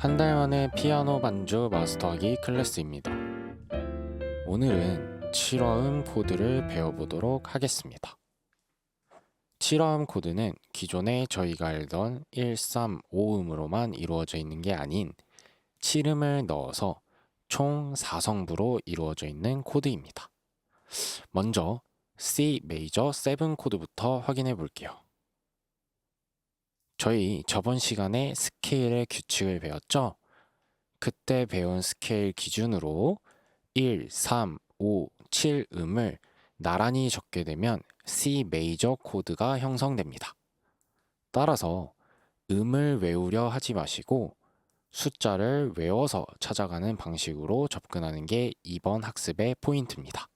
한 달 만에 피아노 반주 마스터하기 클래스입니다. 오늘은 7화음 코드를 배워보도록 하겠습니다. 7화음 코드는 기존에 저희가 알던 1, 3, 5음으로만 이루어져 있는 게 아닌 7음을 넣어서 총 4성부로 이루어져 있는 코드입니다. 먼저 C 메이저 7 코드부터 확인해 볼게요. 저희 저번 시간에 스케일의 규칙을 배웠죠? 그때 배운 스케일 기준으로 1, 3, 5, 7 음을 나란히 적게 되면 C 메이저 코드가 형성됩니다. 따라서 음을 외우려 하지 마시고 숫자를 외워서 찾아가는 방식으로 접근하는 게 이번 학습의 포인트입니다.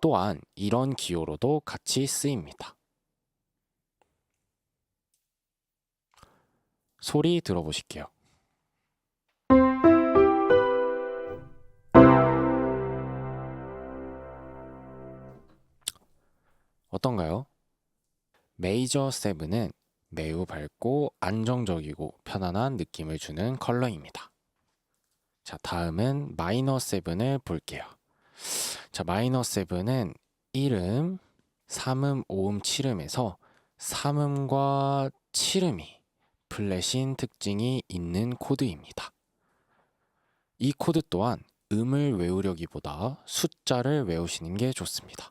또한 이런 기호로도 같이 쓰입니다. 소리 들어보실게요. 어떤가요? 메이저 7은 매우 밝고 안정적이고 편안한 느낌을 주는 컬러입니다. 자, 다음은 마이너 7을 볼게요. 자, 마이너 7은 1음, 3음, 5음, 7음에서 3음과 7음이 플랫인 특징이 있는 코드입니다. 이 코드 또한 음을 외우려기보다 숫자를 외우시는 게 좋습니다.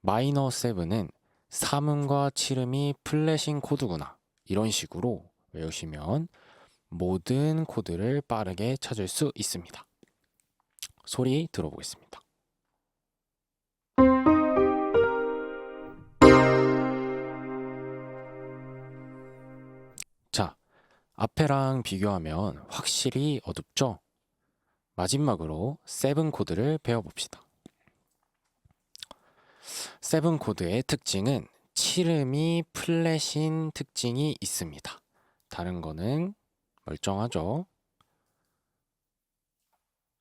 마이너 7은 3음과 7음이 플랫인 코드구나. 이런 식으로 외우시면 모든 코드를 빠르게 찾을 수 있습니다. 소리 들어보겠습니다. 앞에랑 비교하면 확실히 어둡죠? 마지막으로 7 코드를 배워봅시다. 7 코드의 특징은 7음이 플랫인 특징이 있습니다. 다른 거는 멀쩡하죠?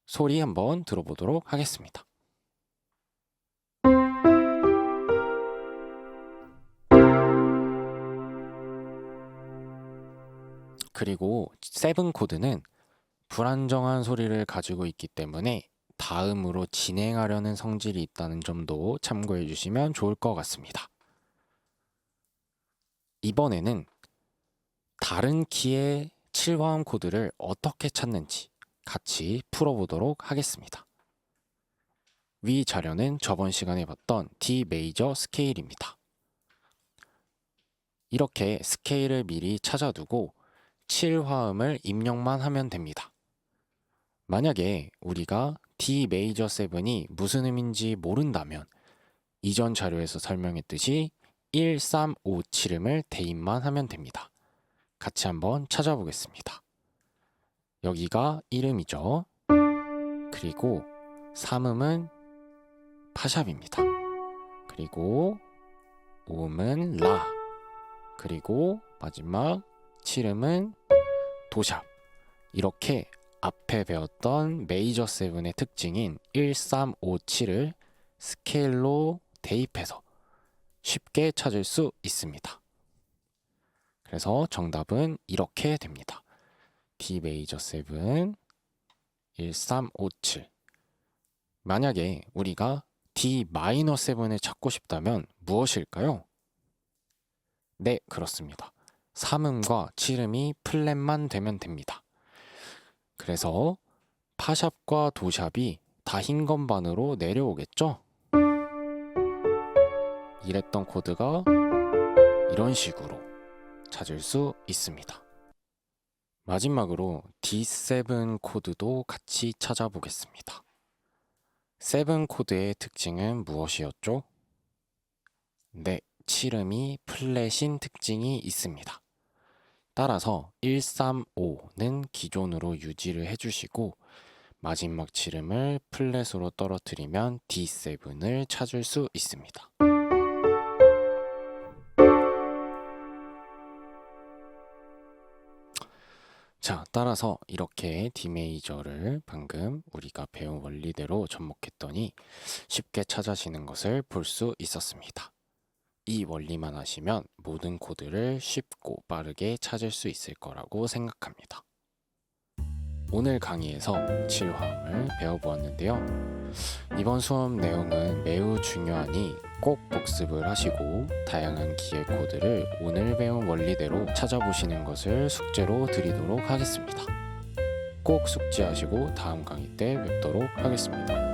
소리 한번 들어보도록 하겠습니다. 그리고 7 코드는 불안정한 소리를 가지고 있기 때문에 다음으로 진행하려는 성질이 있다는 점도 참고해 주시면 좋을 것 같습니다. 이번에는 다른 키의 7화음 코드를 어떻게 찾는지 같이 풀어보도록 하겠습니다. 위 자료는 저번 시간에 봤던 D 메이저 스케일입니다. 이렇게 스케일을 미리 찾아두고 7화음을 입력만 하면 됩니다. 만약에 우리가 D 메이저 7이 무슨 의미인지 모른다면 이전 자료에서 설명했듯이 1, 3, 5, 7음을 대입만 하면 됩니다. 같이 한번 찾아보겠습니다. 여기가 1음이죠. 그리고 3음은 파샵입니다. 그리고 5음은 라. 그리고 마지막 7음은 도샵. 이렇게 앞에 배웠던 메이저 7의 특징인 1, 3, 5, 7을 스케일로 대입해서 쉽게 찾을 수 있습니다. 그래서 정답은 이렇게 됩니다. D 메이저 7 1, 3, 5, 7 만약에 우리가 D 마이너 7을 찾고 싶다면 무엇일까요? 네, 그렇습니다. 3음과 7음이 플랫만 되면 됩니다. 그래서 파샵과 도샵이 다 흰 건반으로 내려오겠죠? 이랬던 코드가 이런 식으로 찾을 수 있습니다. 마지막으로 D7 코드도 같이 찾아보겠습니다. 7 코드의 특징은 무엇이었죠? 네, 7음이 플랫인 특징이 있습니다. 따라서 135는 기존으로 유지를 해주시고 마지막 7음을 플랫으로 떨어뜨리면 D7을 찾을 수 있습니다. 자, 따라서 이렇게 D 메이저를 방금 우리가 배운 원리대로 접목했더니 쉽게 찾아지는 것을 볼 수 있었습니다. 이 원리만 하시면 모든 코드를 쉽고 빠르게 찾을 수 있을 거라고 생각합니다. 오늘 강의에서 7화음을 배워보았는데요. 이번 수업 내용은 매우 중요하니 꼭 복습을 하시고 다양한 기획 코드를 오늘 배운 원리대로 찾아보시는 것을 숙제로 드리도록 하겠습니다. 꼭 숙지하시고 다음 강의 때 뵙도록 하겠습니다.